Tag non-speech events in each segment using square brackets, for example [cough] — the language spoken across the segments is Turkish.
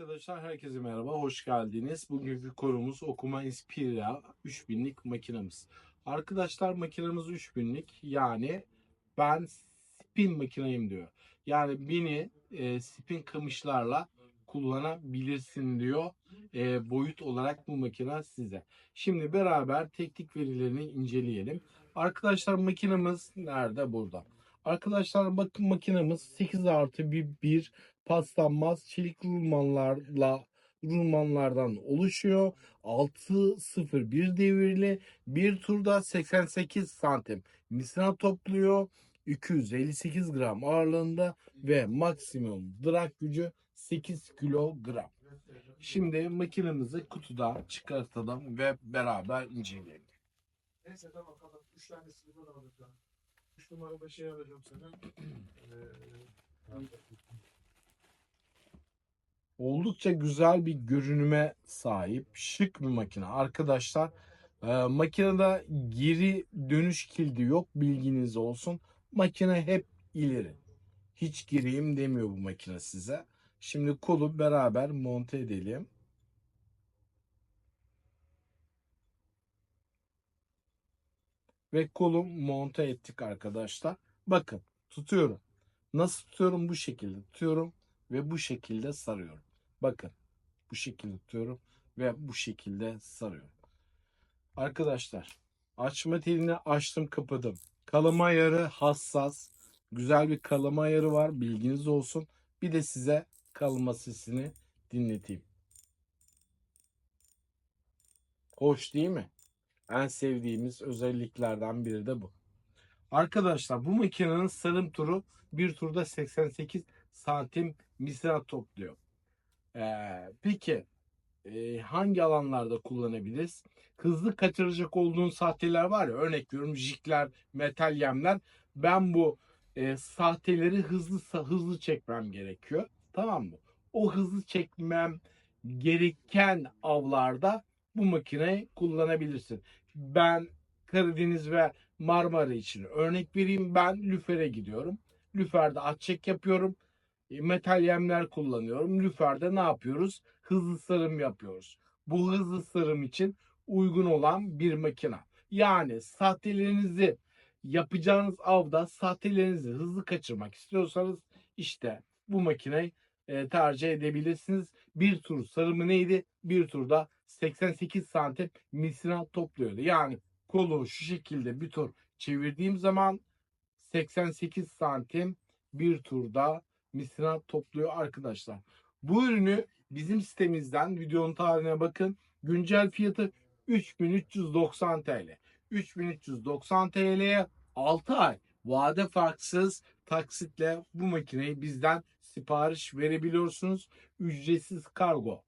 Arkadaşlar herkese merhaba, hoş geldiniz. Bugünkü konumuz Okuma Inspira 3000'lik makinamız. Arkadaşlar makinamız 3000'lik yani ben spin makinayım diyor. Yani bini e, spin kamışlarla kullanabilirsin diyor. E, boyut olarak bu makine size. Şimdi beraber teknik verilerini inceleyelim. Arkadaşlar makinamız nerede? Burada. Arkadaşlar bakın makinamız 8 artı bir, bir paslanmaz çelik rulmanlarla rulmanlardan oluşuyor. 6.01 devirli bir turda 88 santim misina topluyor. 258 gram ağırlığında ve maksimum drag gücü 8 kilogram. Şimdi makinemizi kutuda çıkartalım ve beraber inceleyelim. Neyse tamam kapat. Üç tanesini buradan alacağım. Üç numarada şey alacağım sana. [clears throat] Ee, Oldukça güzel bir görünüme sahip şık bir makine. Arkadaşlar e, makinede geri dönüş kilidi yok bilginiz olsun. Makine hep ileri. Hiç gireyim demiyor bu makine size. Şimdi kolu beraber monte edelim. Ve kolu monte ettik arkadaşlar. Bakın tutuyorum. Nasıl tutuyorum? Bu şekilde tutuyorum ve bu şekilde sarıyorum. Bakın bu şekilde tutuyorum ve bu şekilde sarıyorum. Arkadaşlar açma telini açtım kapadım. Kalama ayarı hassas. Güzel bir kalama ayarı var bilginiz olsun. Bir de size kalma sesini dinleteyim. Hoş değil mi? En sevdiğimiz özelliklerden biri de bu. Arkadaşlar bu makinenin sarım turu bir turda 88 santim misina topluyor. Ee, peki e, hangi alanlarda kullanabiliriz? Hızlı kaçıracak olduğun sahteler var ya örnek veriyorum jikler, metal yemler. Ben bu e, sahteleri hızlı hızlı çekmem gerekiyor. Tamam mı? O hızlı çekmem gereken avlarda bu makineyi kullanabilirsin. Ben Karadeniz ve Marmara için örnek vereyim. Ben lüfere gidiyorum. Lüferde at çek yapıyorum. Metal yemler kullanıyorum. Lüferde ne yapıyoruz? Hızlı sarım yapıyoruz. Bu hızlı sarım için uygun olan bir makine. Yani sahtelerinizi yapacağınız avda sahtelerinizi hızlı kaçırmak istiyorsanız işte bu makineyi e, tercih edebilirsiniz. Bir tur sarımı neydi? Bir turda 88 santim misina topluyordu. Yani kolu şu şekilde bir tur çevirdiğim zaman 88 santim bir turda misina topluyor arkadaşlar. Bu ürünü bizim sitemizden videonun tarihine bakın. Güncel fiyatı 3390 TL. 3390 TL'ye 6 ay vade farksız taksitle bu makineyi bizden sipariş verebiliyorsunuz. Ücretsiz kargo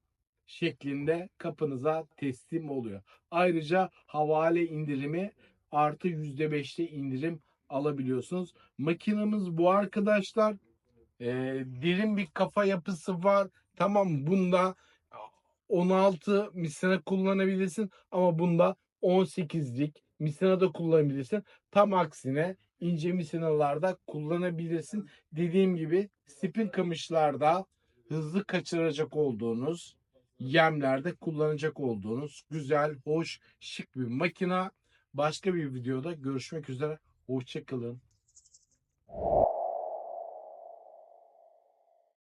şeklinde kapınıza teslim oluyor. Ayrıca havale indirimi artı %5'te indirim alabiliyorsunuz. Makinamız bu arkadaşlar. Ee, derin bir kafa yapısı var. Tamam bunda 16 misina kullanabilirsin ama bunda 18'lik misina da kullanabilirsin. Tam aksine ince misinalarda kullanabilirsin. Dediğim gibi spin kamışlarda hızlı kaçıracak olduğunuz yemlerde kullanacak olduğunuz güzel, hoş, şık bir makina. Başka bir videoda görüşmek üzere. Hoşçakalın.